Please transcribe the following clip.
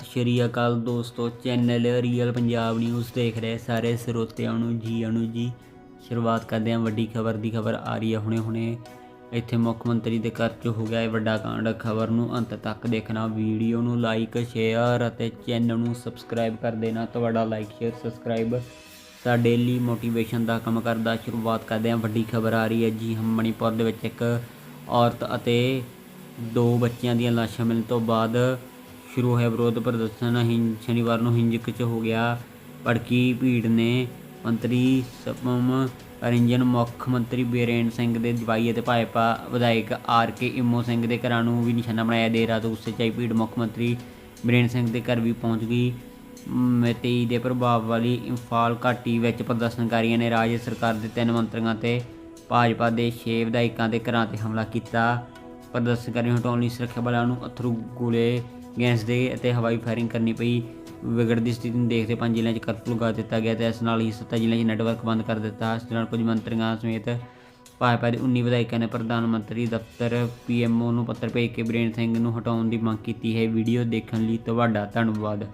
ਸਤਿ ਸ਼੍ਰੀ ਅਕਾਲ ਦੋਸਤੋ, channel real Punjab news ਦੇਖ ਰਹੇ ਸਾਰੇ ਸਰੋਤਿਆਂ ਨੂੰ ਜੀ ਨੂੰ ਜੀ। ਸ਼ੁਰੂਆਤ ਕਰਦੇ ਹਾਂ ਵੱਡੀ ਖਬਰ ਦੀ, ਖਬਰ ਆ ਰਹੀ ਹੈ ਹੁਣੇ ਹੁਣੇ ਇੱਥੇ ਮੁੱਖ ਮੰਤਰੀ ਦੇ ਘਰ 'ਚ ਹੋ ਗਿਆ ਇਹ ਵੱਡਾ ਕਾਂਡ। ਖਬਰ ਨੂੰ ਅੰਤ ਤੱਕ ਦੇਖਣਾ, ਵੀਡੀਓ ਨੂੰ ਲਾਈਕ ਸ਼ੇਅਰ ਅਤੇ ਚੈਨਲ ਨੂੰ ਸਬਸਕ੍ਰਾਈਬ ਕਰ ਦੇਣਾ। ਤੁਹਾਡਾ ਲਾਈਕ ਸ਼ੇਅਰ ਸਬਸਕ੍ਰਾਈਬ ਸਾਡੇ ਲਈ ਮੋਟੀਵੇਸ਼ਨ ਦਾ ਕੰਮ ਕਰਦਾ। ਸ਼ੁਰੂਆਤ ਕਰਦੇ ਹਾਂ, ਵੱਡੀ ਖਬਰ ਆ ਰਹੀ ਹੈ ਜੀ। ਹਮ ਮਣੀਪੁਰ ਦੇ ਵਿੱਚ ਇੱਕ ਔਰਤ ਅਤੇ ਦੋ ਬੱਚਿਆਂ ਦੀਆਂ ਲਾਸ਼ਾਂ ਮਿਲਣ ਤੋਂ ਬਾਅਦ ਸ਼ੁਰੂ ਹੋਇਆ ਵਿਰੋਧ ਪ੍ਰਦਰਸ਼ਨ। ਹਿੰ ਸ਼ਨੀਵਾਰ ਨੂੰ ਹਿੰਜਕ 'ਚ ਹੋ ਗਿਆ। ਭੜਕੀ ਭੀੜ ਨੇ ਮੰਤਰੀ ਸਪਮ, ਅਰਿੰਜਨ ਮੁੱਖ ਮੰਤਰੀ ਬੀਰੇਨ ਸਿੰਘ ਦੇ ਜਵਾਈ ਅਤੇ ਭਾਜਪਾ ਵਿਧਾਇਕ ਆਰ ਕੇ ਇਮੋ ਸਿੰਘ ਦੇ ਘਰਾਂ ਨੂੰ ਵੀ ਨਿਸ਼ਾਨਾ ਬਣਾਇਆ। ਦੇ ਰਾਤ ਗੁੱਸੇ 'ਚ ਆਈ ਭੀੜ। ਮੁੱਖ ਮੰਤਰੀ ਬੀਰੇਨ ਸਿੰਘ ਦੇ ਘਰ ਵੀ ਪਹੁੰਚ ਗਈ। ਮਤਈ ਦੇ ਪ੍ਰਭਾਵ ਵਾਲੀ ਇੰਫਾਲ ਘਾਟੀ ਵਿੱਚ ਪ੍ਰਦਰਸ਼ਨਕਾਰੀਆਂ ਨੇ ਰਾਜ ਸਰਕਾਰ ਦੇ ਤਿੰਨ ਮੰਤਰੀਆਂ ਤੇ ਭਾਜਪਾ ਦੇ ਛੇ ਵਿਧਾਇਕਾਂ ਦੇ ਘਰਾਂ ਤੇ ਹਮਲਾ ਕੀਤਾ। ਪ੍ਰਦਰਸ਼ਨਕਾਰੀਆਂ ਹਟਾਉਣ ਲਈ ਸੁਰੱਖਿਆ ਬਲਾਂ ਨੂੰ ਅਥਰੂ ਗੋਲੇ ਗੈਸ ਦੇ ਅਤੇ ਹਵਾਈ ਫਾਇਰਿੰਗ ਕਰਨੀ ਪਈ। ਵਿਗੜਦੀ ਸਥਿਤੀ ਨੂੰ ਦੇਖਦੇ ਪੰਜ ਜ਼ਿਲ੍ਹਿਆਂ 'ਚ ਕਰਫਿਊ ਲਗਾ ਦਿੱਤਾ ਗਿਆ ਤੇ ਇਸ ਨਾਲ ਹੀ ਸੱਤਾ ਜ਼ਿਲ੍ਹਿਆਂ 'ਚ ਨੈਟਵਰਕ ਬੰਦ ਕਰ ਦਿੱਤਾ। ਇਸ ਦੌਰਾਨ ਕੁਝ ਮੰਤਰੀਆਂ ਸਮੇਤ ਭਾਜਪਾ ਦੇ 19 ਵਿਧਾਇਕਾਂ ਨੇ ਪ੍ਰਧਾਨ ਮੰਤਰੀ ਦਫ਼ਤਰ ਪੀਐਮਓ ਨੂੰ ਪੱਤਰ ਭੇਜ ਕੇ ਬ੍ਰੇਨ ਸਿੰਘ ਨੂੰ ਹਟਾਉਣ ਦੀ ਮੰਗ ਕੀਤੀ ਹੈ। ਵੀਡੀਓ ਦੇਖਣ ਲਈ ਤੁਹਾਡਾ ਧੰਨਵਾਦ।